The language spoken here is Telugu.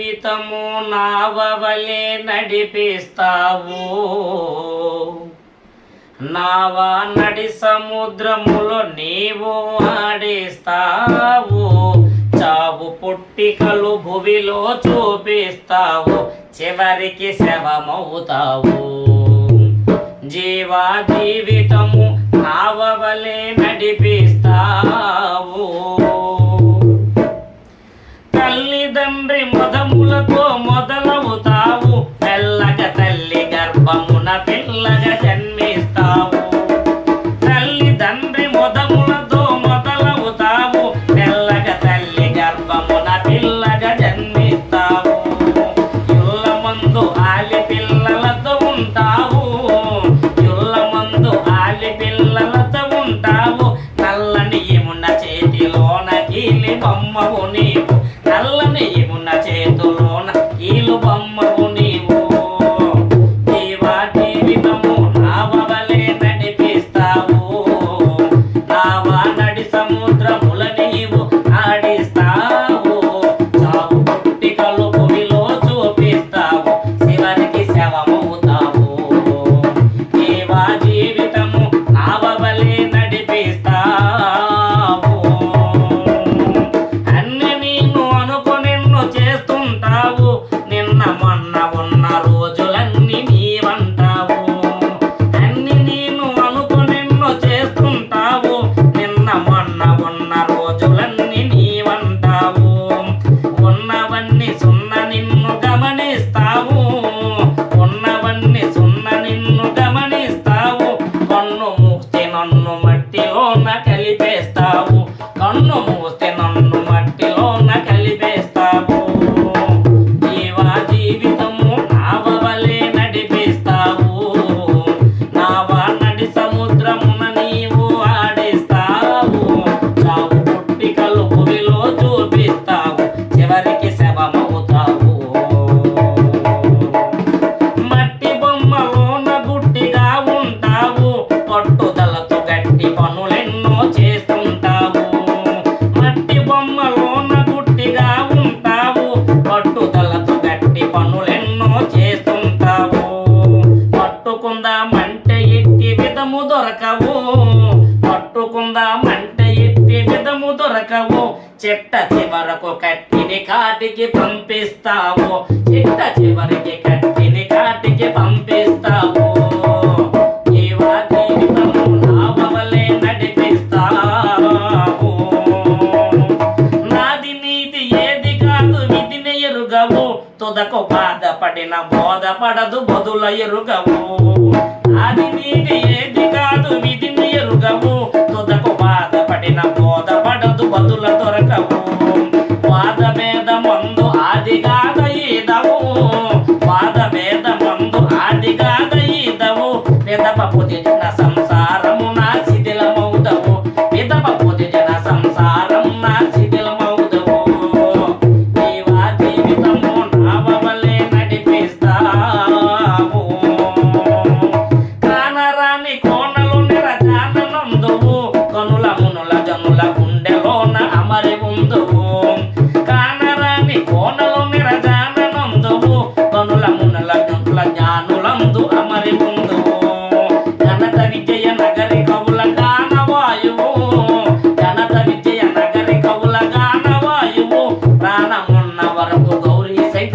ప్రీతము నావలే నడిపిస్తావు. నావా నడి సముద్రములో నీవు ఆడిస్తావు. చావు పుట్టికలు భువిలో చూపిస్తావు. చివరికి శవమవుతావు. జీవా జీవితము నావలే నడిపిస్తావు. తల్లిదండ్రి జన్మిస్తావు. తల్లి తండ్రి మొదములతో మొదలవుతావు. తెల్లగ తల్లి గర్భమున పిల్లగా జన్మిస్తావు. ఇళ్ళ మందు ఉంటావు. ఇళ్ళ మందు ఆలి పిల్లలతో ఉంటావు. నల్లని ఇమున్న చేతిలోన కీలి బొమ్మవు నీవు. Hola, மண்ணும் పంట ఎట్టి విధము దొరకవు. చెట్ట చివరకు కట్టిని కాటికి పంపిస్తావు. చెట్ట చివరికి కట్టిని కాటికి పంపిస్తావు. తొదకు బాధపడిన బోధపడదు బదుల ఎరుగవు. అది నీది agora o dor e sem